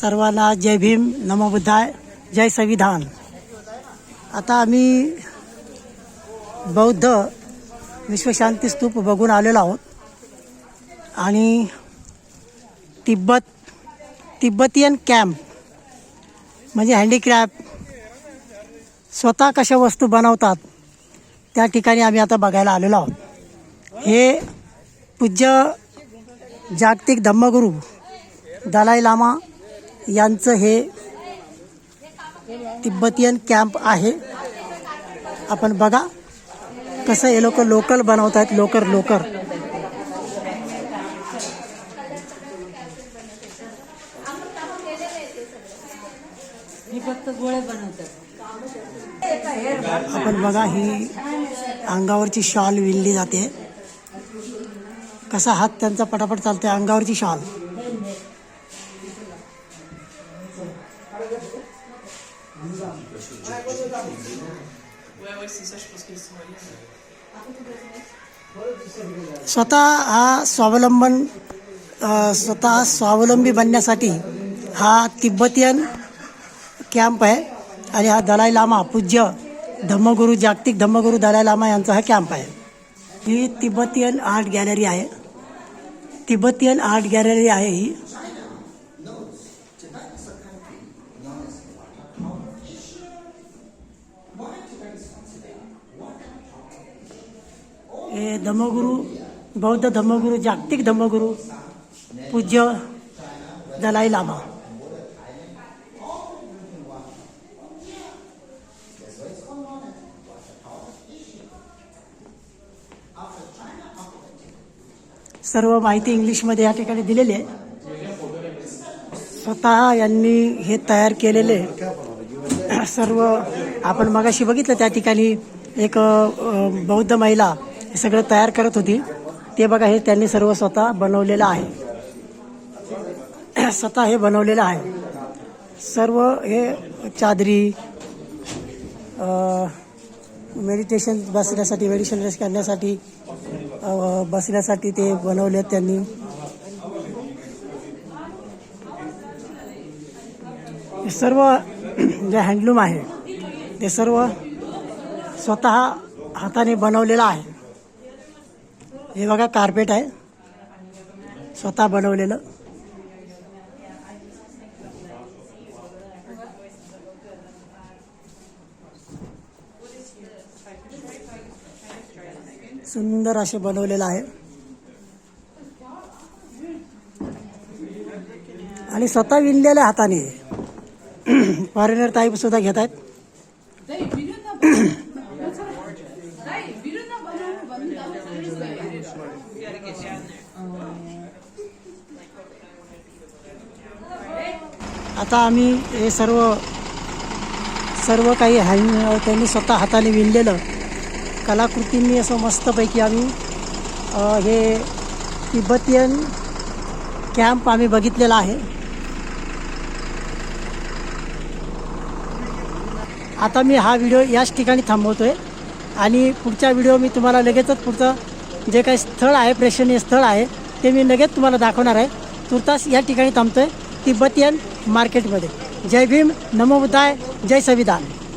सर्वांना जय भीम नमो बुद्धाय जय संविधान. आता आम्ही बौद्ध विश्वशांती स्तूप बघून आलेलो आहोत. आणि तिब्बत तिब्बतियन कॅम्प म्हणजे हँडीक्राफ्ट स्वतः कशा वस्तू बनवतात त्या ठिकाणी आम्ही आता बघायला आलेलो आहोत. हे पूज्य जागतिक धम्मगुरू दलाई लामा यांचं हे तिब्बतियन कॅम्प आहे. आपण बघा कसं हे लोक लोकल बनवत आहेत लोकर. लोकर आपण बघा ही अंगावरची शॉल विणली जाते. कसा हात त्यांचा पटापट चालतोय अंगावरची शॉल. स्वतः हा स्वावलंबन स्वतः स्वावलंबी बनण्यासाठी हा तिब्बतियन कॅम्प आहे आणि हा दलाई लामा पूज्य धम्मगुरू जागतिक धम्मगुरू दलाई लामा यांचा हा कॅम्प आहे. ही तिब्बतियन आर्ट गॅलरी आहे. तिब्बतियन आर्ट गॅलरी आहे ही हे धम्मगुरू बौद्ध धम्मगुरू जागतिक धम्मगुरू पूज्य दलाई लामा. सर्व माहिती इंग्लिशमध्ये या ठिकाणी दिलेली आहे. स्वतः यांनी हे तयार केलेले सर्व आपण मगाशी बघितलं त्या ठिकाणी एक बौद्ध महिला सगळं तयार करत होती. ते बघा हे त्यांनी सर्व स्वतः बनवलेलं आहे. स्वतः हे बनवलेलं आहे. सर्व हे चादरी मेडिटेशन बसण्यासाठी मेडिटेशन करण्यासाठी बसण्यासाठी ते बनवले त्यांनी. सर्व जे हँडलूम आहे ते सर्व स्वतः हाताने बनवलेलं आहे. हे बघा कार्पेट आहे. स्वतः बनवलेलं. सुंदर असे बनवलेलं आहे. आणि स्वतः विणलेल्या हाताने. फॉरेनर टाईप सुद्धा घेत आहेत आता आम्ही हे सर्व सर्व काही हँड त्यांनी स्वतः हाताने विणलेलं. कलाकृतींनी असं मस्तपैकी आम्ही हे तिब्बतियन कॅम्प आम्ही बघितलेला आहे. आता मी हा व्हिडिओ याच ठिकाणी थांबवतो आहे आणि पुढचा व्हिडिओ मी तुम्हाला लगेचच पुढचं जे काही स्थळ आहे प्रेक्षणीय स्थळ आहे ते मी लगेच तुम्हाला दाखवणार आहे. तुर्तास या ठिकाणी थांबतोय तिब्बतियन मार्केटमध्ये. जय भीम नमोबुद्धाय जय संविधान.